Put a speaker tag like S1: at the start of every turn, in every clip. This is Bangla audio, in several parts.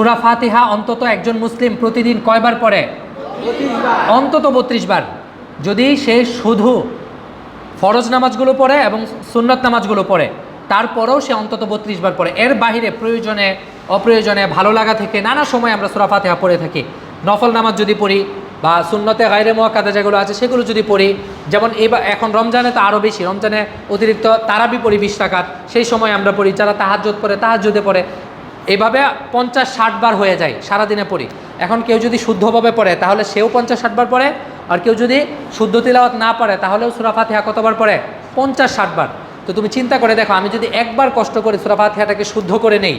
S1: সুরা ফাতিহা অন্তত একজন মুসলিম প্রতিদিন কয়বার পড়ে? অন্তত বত্রিশ বার যদি সে শুধু ফরজ নামাজগুলো পড়ে এবং সুন্নত নামাজগুলো পড়ে, তারপরেও সে অন্তত বত্রিশ বার পড়ে। এর বাহিরে প্রয়োজনে, অপ্রয়োজনে, ভালো লাগা থেকে নানা সময় আমরা সুরা ফাতিহা পড়ে থাকি। নফল নামাজ যদি পড়ি বা সুন্নতে গাইরে মোয়াক্কাদা যেগুলো আছে, সেগুলো যদি পড়ি, যেমন এবার এখন রমজানে তো আরও বেশি। রমজানে অতিরিক্ত তারাবি পড়ি বিশ টাকার সেই সময় আমরা পড়ি, যারা তাহাজ্জুদ পড়ে, তাহাজ্জুদে পড়ে। এভাবে পঞ্চাশ ষাট বার হয়ে যায়, সারাদিনে পড়ি। এখন কেউ যদি শুদ্ধভাবে পড়ে, তাহলে সেও পঞ্চাশ ষাট বার পড়ে, আর কেউ যদি শুদ্ধ তিলাওয়াত না পড়ে তাহলেও সুরা ফাতিহা কতবার পড়ে? পঞ্চাশ ষাট বার। তো তুমি চিন্তা করে দেখো, আমি যদি একবার কষ্ট করে সুরা ফাতিহাটাকে শুদ্ধ করে নেই,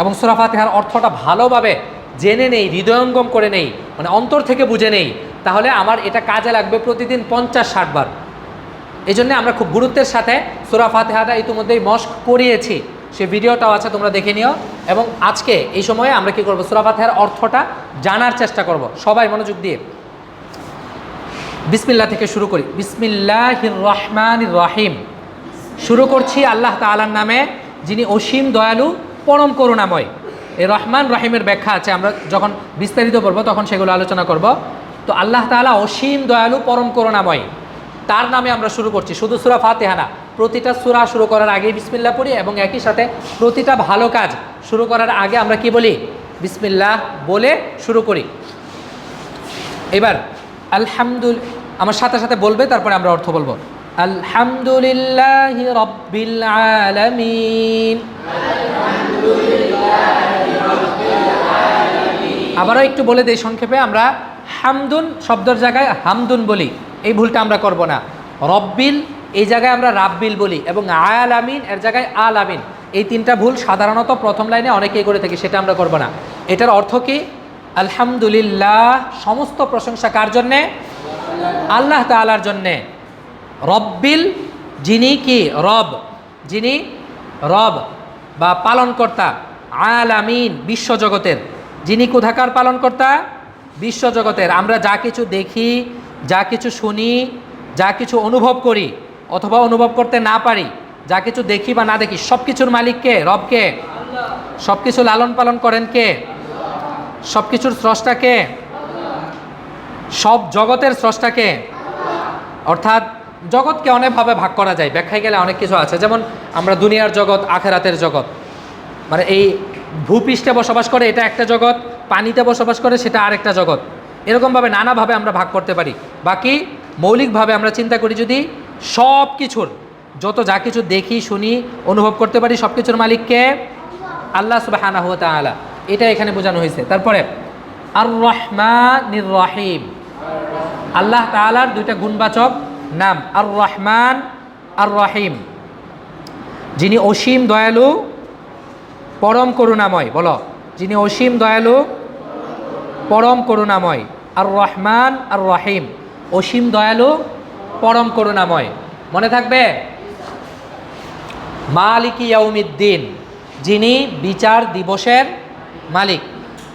S1: এবং সুরা ফাতিহার অর্থটা ভালোভাবে জেনে নেই, হৃদয়ঙ্গম করে নেই মানে অন্তর থেকে বুঝে নেই, তাহলে আমার এটা কাজে লাগবে প্রতিদিন পঞ্চাশ ষাট বার। এই জন্য আমরা খুব গুরুত্বের সাথে সুরা ফাতেহাটা ইতিমধ্যেই মস্ক করিয়েছি। সে ভিডিওটাও আছে, তোমরা দেখে নিও। এবং আজকে এই সময়ে আমরা কি করব? সুরা অর্থটা জানার চেষ্টা করব। সবাই মনোযোগ দিয়ে। বিসমিল্লাহ থেকে শুরু করি। বিসমিল্লাহ রহমান রহিম। শুরু করছি আল্লাহ তাআলার নামে, যিনি অসীম দয়ালু, পরম করুণাময়। এই রহমান রহিমের ব্যাখ্যা আছে, আমরা যখন বিস্তারিত করব তখন সেগুলো আলোচনা করব। তো আল্লাহ তাআলা অসীম দয়ালু, পরম করুণাময়। তার নামে আমরা শুরু করছি। শুধু সুরা ফাতেহানা প্রতিটা সুরা শুরু করার আগে বিসমিল্লা পড়ি এবং একই সাথে প্রতিটা ভালো কাজ শুরু করার আগে আমরা কি বলি? বিসমিল্লাহ বলে শুরু করি। এবার, আলহামদুল আমার সাথে সাথে বলবে, তারপরে আমরা অর্থ বলব। আলহামদুলিল্লাহ রব্বিল আলামিন। আবারও একটু বলে দেই সংক্ষেপে, আমরা হামদুন শব্দের জায়গায় হামদুন বলি। এই ভুলটা আমরা করব না। রব্বিল এই জায়গায় আমরা রাব্বিল বলি এবং আয়াল আমিন, এর জায়গায় আল আমিন। এই তিনটা ভুল সাধারণত প্রথম লাইনে অনেকেই করে থাকি, সেটা আমরা করব না। এটার অর্থ কি? আলহামদুলিল্লাহ, সমস্ত প্রশংসা কার জন্যে? আল্লাহ তালার জন্যে। রব্বিল, যিনি কি? রব। যিনি? রব বা পালনকর্তা। আল আমিন বিশ্বজগতের যিনি কোথাকার পালনকর্তা? বিশ্বজগতের আমরা যা কিছু দেখি, যা কিছু শুনি, যা কিছু অনুভব করি অথবা অনুভব করতে না পারি, যা কিছু দেখি বা না দেখি সব কিছুর মালিককে রবকে সব কিছু লালন পালন করেন কে? সব কিছুর স্রষ্টাকে সব জগতের স্রষ্টাকে অর্থাৎ জগৎকে অনেকভাবে ভাগ করা যায়, ব্যাখ্যায় গেলে অনেক কিছু আছে। যেমন আমরা দুনিয়ার জগৎ, আখেরাতের জগৎ। মানে এই ভূপৃষ্ঠে বসবাস করে এটা একটা জগৎ, পানিতে বসবাস করে সেটা আরেকটা জগৎ। এরকমভাবে নানাভাবে আমরা ভাগ করতে পারি। বাকি মৌলিকভাবে আমরা চিন্তা করি যদি সব কিছুর যত যা কিছু দেখি, শুনি, অনুভব করতে পারি সব কিছুর মালিককে আল্লাহ সুবাহানা হুয়া তাআলা। এটা এখানে বোঝানো হয়েছে। তারপরে আর রহমান রহিম। আল্লাহ তাআলার দুইটা গুণবাচক নাম আর রহমান আর রহিম যিনি অসীম দয়ালু, পরম করুণাময়, বলো। যিনি অসীম দয়ালু, পরম করুণাময় আর রহমান আর রহিম অসীম দয়ালু পরম করুণাময়। মনে থাকবে? মালিক ইয়াউমিদ্দিন, যিনি বিচার দিবসের মালিক।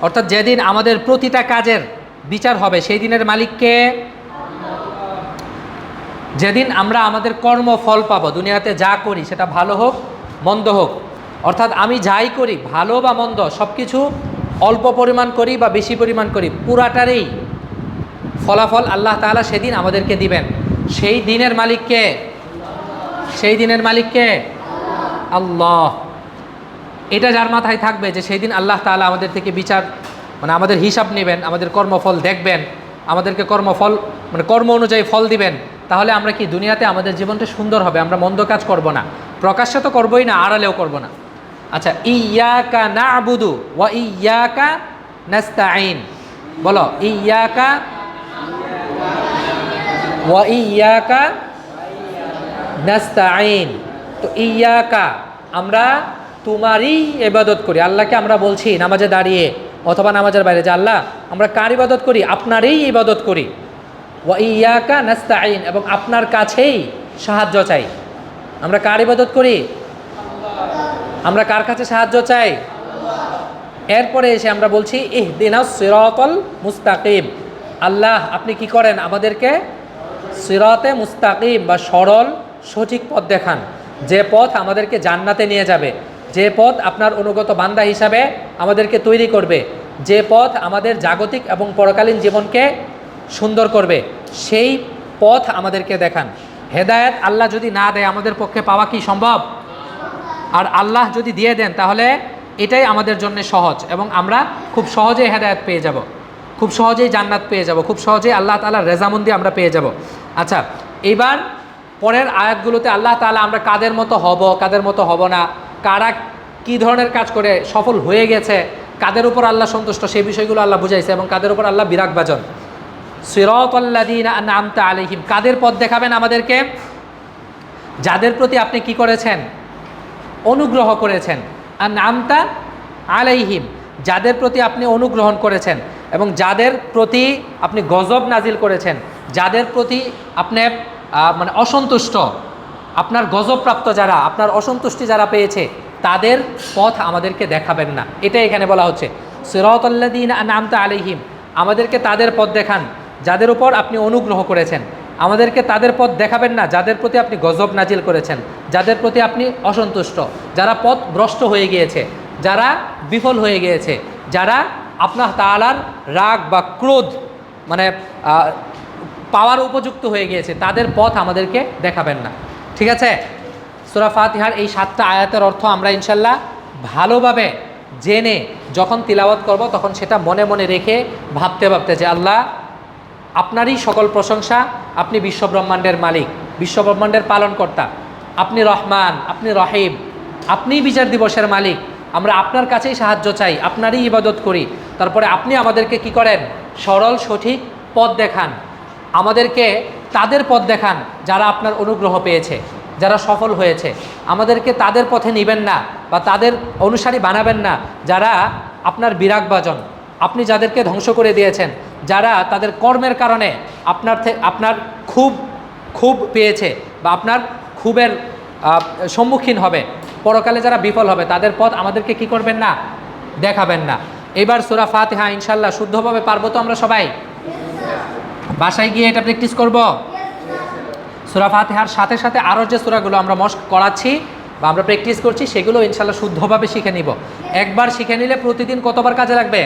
S1: অর্থাৎ যেদিন আমাদের প্রতিটা কাজের বিচার হবে, সেই দিনের মালিককে যেদিন আমরা আমাদের কর্মফল পাবো, দুনিয়াতে যা করি সেটা ভালো হোক, মন্দ হোক। অর্থাৎ আমি যাই করি, ভালো বা মন্দ সব কিছু অল্প পরিমাণ করি বা বেশি পরিমাণ করি, পুরাটারই ফলাফল আল্লাহ তাআলা সেদিন আমাদেরকে দিবেন। সেই দিনের মালিককে সেই দিনের মালিককে আল্লাহ। এটা যার মাথায় থাকবে যে সেই দিন আল্লাহ তাআলা আমাদের থেকে বিচার মানে আমাদের হিসাব নেবেন, আমাদের কর্মফল দেখবেন, আমাদেরকে কর্মফল মানে কর্ম অনুযায়ী ফল দিবেন, তাহলে আমরা কি দুনিয়াতে আমাদের জীবনটা সুন্দর হবে? আমরা মন্দ কাজ করব না। প্রকাশ্যে তো করবোই না, আড়ালেও করব না। আচ্ছা ইয়াকা না আবুদু ওয়া ইয়াকা নাস্তাইন বলো ইয়াকা ওয়া ইয়াকা নাস্তাইন তো ইয়াকা আমরা তোমারই ইবাদত করি। আল্লাহকে আমরা বলছি নামাজে দাঁড়িয়ে অথবা নামাজের বাইরে যে আল্লাহ, আমরা কার ইবাদত করি? আপনারই ইবাদত করি। ওয়া ইয়াকা নাস্তাইন এবং আপনার কাছেই সাহায্য চাই। আমরা কার ইবাদত করি? আমরা কার কাছে সাহায্য চাই? এরপরে এসে আমরা বলছি ইহদিনা সিরাতল মুস্তাকিম। আল্লাহ, আপনি কি করেন? আমাদেরকে সিরাতে মুস্তাকিম বা সরল, সঠিক পথ দেখান। যে পথ আমাদেরকে জান্নাতে নিয়ে যাবে। যে পথ আপনার অনুগত বান্দা হিসাবে আমাদেরকে তৈরি করবে। যে পথ আমাদের জাগতিক এবং পরকালীন জীবনকে সুন্দর করবে। সেই পথ আমাদেরকে দেখান। হেদায়েত আল্লাহ যদি না দেয়, আমাদের পক্ষে পাওয়া কি সম্ভব? আর আল্লাহ যদি দিয়ে দেন, তাহলে এটাই আমাদের জন্য সহজ এবং আমরা খুব সহজেই হেদায়ত পেয়ে যাব। খুব সহজেই জান্নাত পেয়ে যাব। খুব সহজেই আল্লাহ তালার রেজামন্দি আমরা পেয়ে যাব। আচ্ছা এবার পরের আয়াতগুলোতে আল্লাহ তালা আমরা কাদের মতো হব, কাদের মতো হব না, কারা কি ধরনের কাজ করে সফল হয়ে গেছে, কাদের উপর আল্লাহ সন্তুষ্ট, সেই বিষয়গুলো আল্লাহ বুঝাইছে এবং কাদের উপর আল্লাহ বিরাগ বাজন সিরতল্লাদিন নামতা আলিহিম কাদের পথ দেখাবেন আমাদেরকে? যাদের প্রতি আপনি কি করেছেন? অনুগ্রহ করেছেন। আর নামতা আলাইহিম, যাদের প্রতি আপনি অনুগ্রহণ করেছেন এবং যাদের প্রতি আপনি গজব নাজিল করেছেন। যাদের প্রতি আপনি মানে অসন্তুষ্ট, আপনার গজবপ্রাপ্ত যারা, আপনার অসন্তুষ্টি যারা পেয়েছে, তাদের পথ আমাদেরকে দেখাবেন না। এটাই এখানে বলা হচ্ছে। সিরতল্লাদিন নামতা আলাইহিম, আমাদেরকে তাদের পথ দেখান, যাদের উপর আপনি অনুগ্রহ করেছেন। আমাদেরকে তাদের পথ দেখাবেন না, যাদের প্রতি আপনি গজব নাজিল করেছেন, যাদের প্রতি আপনি অসন্তুষ্ট, যারা পথ ভ্রষ্ট হয়ে গিয়েছে, যারা বিফল হয়ে গিয়েছে, যারা আপনার তালার রাগ বা ক্রোধ মানে পাওয়ার উপযুক্ত হয়ে গিয়েছে, তাদের পথ আমাদেরকে দেখাবেন না। ঠিক আছে? সুরা ফাতিহার এই সাতটা আয়াতের অর্থ আমরা ইনশাল্লাহ ভালোভাবে জেনে যখন তিলাওয়াত করব, তখন সেটা মনে মনে রেখে ভাবতে ভাবতে যে আল্লাহ, আপনারই সকল প্রশংসা, আপনি বিশ্বব্রহ্মাণ্ডের মালিক, বিশ্বব্রহ্মাণ্ডের পালনকর্তা, আপনি রহমান, আপনি রহিম আপনিই বিচার দিবসের মালিক, আমরা আপনার কাছেই সাহায্য চাই, আপনারই ইবাদত করি। তারপরে আপনি আমাদেরকে কি করেন? সরল, সঠিক পথ দেখান। আমাদেরকে তাদের পথ দেখান যারা আপনার অনুগ্রহ পেয়েছে, যারা সফল হয়েছে। আমাদেরকে তাদের পথে নেবেন না বা তাদের অনুসারী বানাবেন না যারা আপনার বিরাগ বাজন আপনি যাদেরকে ধ্বংস করে দিয়েছেন, যারা তাদের কর্মের কারণে আপনার আপনার খুব খুব পেয়েছে বা আপনার খুবের সম্মুখীন হবে। পরকালে যারা বিফল হবে, তাদের পথ আমাদেরকে কি করবেন না? দেখাবেন না। এবার সুরা ফাতিহা ইনশাল্লাহ শুদ্ধভাবে পারব তো আমরা সবাই? বাসায় গিয়ে এটা প্র্যাকটিস করব? সুরা ফাতিহার সাথে সাথে আরও যে সুরাগুলো আমরা মস্ক করাচ্ছি বা আমরা প্র্যাকটিস করছি, সেগুলো ইনশাল্লাহ শুদ্ধভাবে শিখে নিব। একবার শিখে নিলে প্রতিদিন কতবার কাজে লাগবে?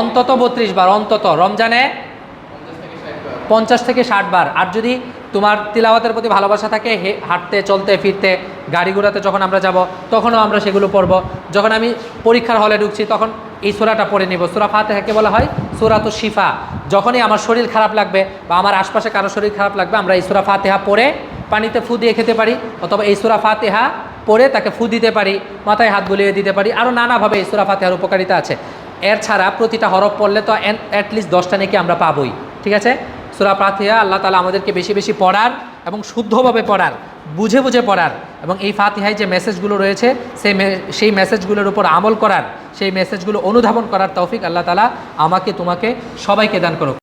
S1: অন্তত বত্রিশ বার, অন্তত। রমজানে পঞ্চাশ থেকে ষাট বার। আর যদি তোমার তিলাওয়াতের প্রতি ভালোবাসা থাকে হাঁটতে, চলতে, ফিরতে, গাড়ি ঘোড়াতে যখন আমরা যাব, তখনও আমরা সেগুলো পড়ব। যখন আমি পরীক্ষার হলে ঢুকছি, তখন এই সুরাটা পড়ে নিব। সুরা ফাতেহাকে বলা হয় সুরা তো শিফা, যখনই আমার শরীর খারাপ লাগবে বা আমার আশপাশে কারও শরীর খারাপ লাগবে, আমরা এই সুরা ফাতেহা পড়ে পানিতে ফু দিয়ে খেতে পারি অথবা এই সুরা ফাতেহা পড়ে তাকে ফু দিতে পারি, মাথায় হাত বুলিয়ে দিতে পারি আরও নানাভাবে এই সুরা ফাতেহার উপকারিতা আছে। এর ছাড়া প্রতিটা হরফ পড়লে তো অ্যাটলিস্ট দশটা নাকি আমরা পাবোই, ঠিক আছে? সুরা ফাতিহা আল্লাহ তালা আমাদেরকে বেশি বেশি পড়ার এবং শুদ্ধভাবে পড়ার, বুঝে বুঝে পড়ার এবং এই ফাতিহায় যে মেসেজগুলো রয়েছে, সেই সেই মেসেজগুলোর উপর আমল করার, সেই মেসেজগুলো অনুধাবন করার তৌফিক আল্লাহ তালা আমাকে, তোমাকে সবাইকে দান করুক।